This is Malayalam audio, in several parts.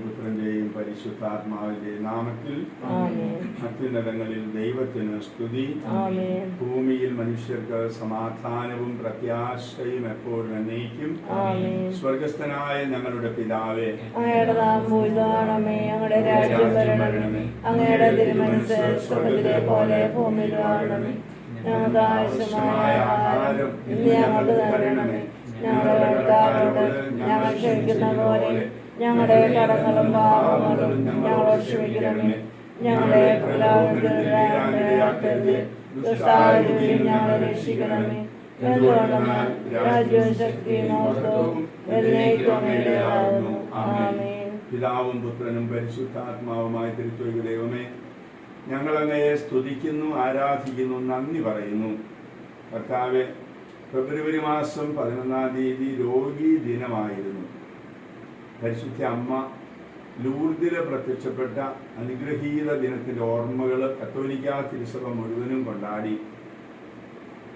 പുത്രന്റെയും പരിശുദ്ധാത്മാവിന്റെയും നാമത്തിൽ ആമേൻ. അത്യുന്നതങ്ങളിൽ ദൈവത്തിന് സ്തുതി. ഭൂമിയിൽ മനുഷ്യർക്ക് സമാധാനവും പ്രത്യാശയും എപ്പോഴും എന്നേക്കും. സ്വർഗസ്ഥനായ ഞങ്ങളുടെ പിതാവേ അങ്ങയുടെ തിരുമനസ് സ്വർഗത്തിലെ പോലെ ഭൂമിയിൽ വാഴണമേ ഞങ്ങൾക്ക് ആവശ്യമായ ആഹാരം ഞങ്ങൾക്ക് തരണമേ. ഞങ്ങളുടെ കടക്കാരോട് ഞങ്ങൾ ക്ഷമിക്കുന്ന പോലെ ഞങ്ങളുടെ കടങ്ങളും പാപങ്ങളും ഞങ്ങളോട് ക്ഷമിക്കണമേ ഞങ്ങളെ ഞങ്ങളെ രക്ഷിക്കണമേ. പിതാവും പുത്രനും പരിശുദ്ധാത്മാവുമായി തിരുത്തൊയ്ക ദൈവമേ ഞങ്ങൾ അങ്ങയെ സ്തുതിക്കുന്നു ആരാധിക്കുന്നു നന്ദി പറയുന്നു. കർത്താവെ ഫെബ്രുവരി മാസം പതിനൊന്നാം തീയതി രോഗി ദിനമായിരുന്നു. പരിശുദ്ധ അമ്മ ലൂർദിൽ പ്രത്യക്ഷപ്പെട്ട അനുഗ്രഹീത ദിനത്തിന്റെ ഓർമ്മകൾ കത്തോലിക്ക തിരുസഭ മുഴുവനും കൊണ്ടാടി.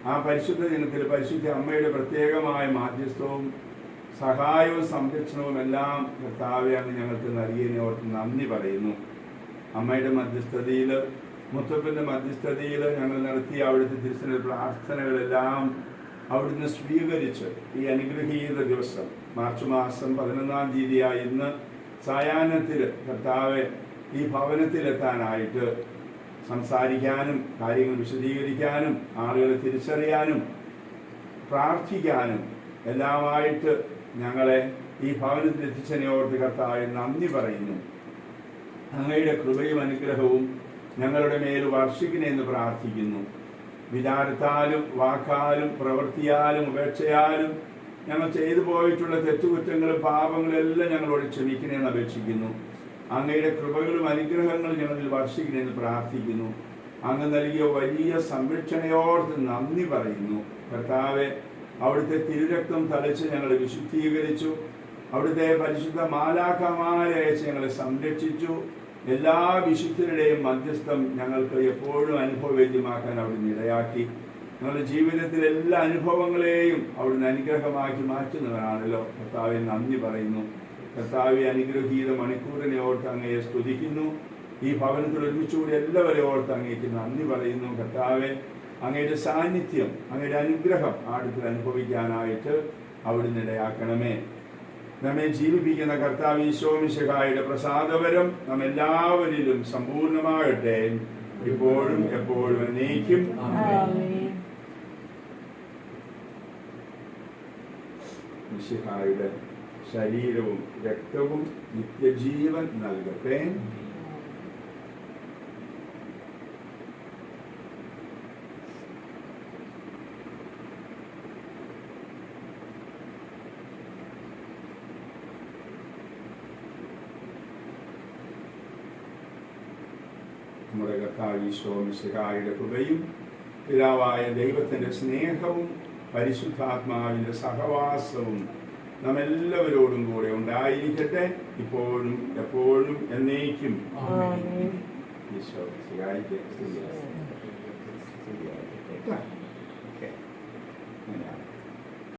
ആ പരിശുദ്ധ ദിനത്തിൽ പരിശുദ്ധ അമ്മയുടെ പ്രത്യേകമായ മാധ്യസ്ഥവും സഹായവും സംരക്ഷണവും എല്ലാം കർത്താവെ അങ്ങ് ഞങ്ങൾക്ക് നൽകിയതിനെ ഓർത്ത് നന്ദി പറയുന്നു. അമ്മയുടെ മധ്യസ്ഥതയിൽ മുത്തപ്പന്റെ മധ്യസ്ഥതയിൽ ഞങ്ങൾ നടത്തിയ അവിടുത്തെ തിരുസന പ്രാർത്ഥനകളെല്ലാം അവിടുന്ന് സ്വീകരിച്ച് ഈ അനുഗ്രഹീത ദിവസം മാർച്ച് മാസം പതിനൊന്നാം തീയതിയായ ഇന്ന് സായാഹ്നത്തിൽ കർത്താവ് ഈ ഭവനത്തിലെത്താനായിട്ട് സംസാരിക്കാനും കാര്യങ്ങൾ വിശദീകരിക്കാനും ആളുകളെ തിരിച്ചറിയാനും പ്രാർത്ഥിക്കാനും എല്ലാമായിട്ട് ഞങ്ങളെ ഈ ഭവനത്തിൽ എത്തിച്ചതിനെ ഓർത്ത് കർത്താവ് നന്ദി പറയുന്നു. അങ്ങയുടെ കൃപയും അനുഗ്രഹവും ഞങ്ങളുടെ മേൽ വർഷിക്കണമെന്ന് പ്രാർത്ഥിക്കുന്നു. വിചാരത്താലും വാക്കാലും പ്രവൃത്തിയാലും ഉപേക്ഷയാലും ഞങ്ങൾ ചെയ്തു പോയിട്ടുള്ള തെറ്റുകുറ്റങ്ങളും പാപങ്ങളും എല്ലാം ഞങ്ങളോട് ക്ഷമിക്കണമെന്ന് അപേക്ഷിക്കുന്നു. അങ്ങയുടെ കൃപകളും അനുഗ്രഹങ്ങളും ഞങ്ങളിൽ വർഷിക്കണമെന്ന് പ്രാർത്ഥിക്കുന്നു. അങ്ങ് നൽകിയ വലിയ സംരക്ഷണയോർത്ത് നന്ദി പറയുന്നു. കർത്താവെ അവിടുത്തെ തിരുരക്തം തളിച്ച് ഞങ്ങളെ വിശുദ്ധീകരിച്ചു. അവിടുത്തെ പരിശുദ്ധ മാലാഖമാരെ ഞങ്ങളെ സംരക്ഷിച്ചു. എല്ലാ വിശുദ്ധരുടെയും മധ്യസ്ഥം ഞങ്ങൾക്ക് എപ്പോഴും അനുഭവവേദ്യമാക്കാൻ അവിടുന്ന് ഇടയാക്കി. ഞങ്ങളുടെ ജീവിതത്തിലെ എല്ലാ അനുഭവങ്ങളെയും അവിടുന്ന് അനുഗ്രഹമാക്കി മാറ്റുന്നവരാണല്ലോ. കർത്താവെ നന്ദി പറയുന്നു. കർത്താവെ അനുഗ്രഹീത മണിക്കൂറിനെ ഓർത്ത് അങ്ങയെ സ്തുതിക്കുന്നു. ഈ ഭവനത്തിൽ ഒരുമിച്ചുകൂടി എല്ലാവരെയും ഓർത്ത് അങ്ങേക്ക് നന്ദി പറയുന്നു. കർത്താവെ അങ്ങയുടെ സാന്നിധ്യം അങ്ങയുടെ അനുഗ്രഹം ആടുത്തിൽ അനുഭവിക്കാനായിട്ട് അവിടുന്ന് ഇടയാക്കണമേ. നമ്മെ ജീവിപ്പിക്കുന്ന കർത്താവ് ഈശോമിശകായുടെ പ്രസാദപരം നാം എല്ലാവരിലും സമ്പൂർണമാകട്ടെ. ഇപ്പോഴും എപ്പോഴും എന്നേക്കും. ശരീരവും രക്തവും നിത്യജീവൻ നൽകട്ടെ. നമ്മുടെ കർത്താവ് ഈശോ മിശിഹായുടെ കൃപയും പിതാവായ ദൈവത്തിന്റെ സ്നേഹവും പരിശുദ്ധാത്മാവിന്റെ സഹവാസവും നമ്മെല്ലാവരോടും കൂടെ ഉണ്ടായിരിക്കട്ടെ. ഇപ്പോഴും എപ്പോഴും എന്നേക്കും. ഈശോ മിശിഹായ്ക്ക്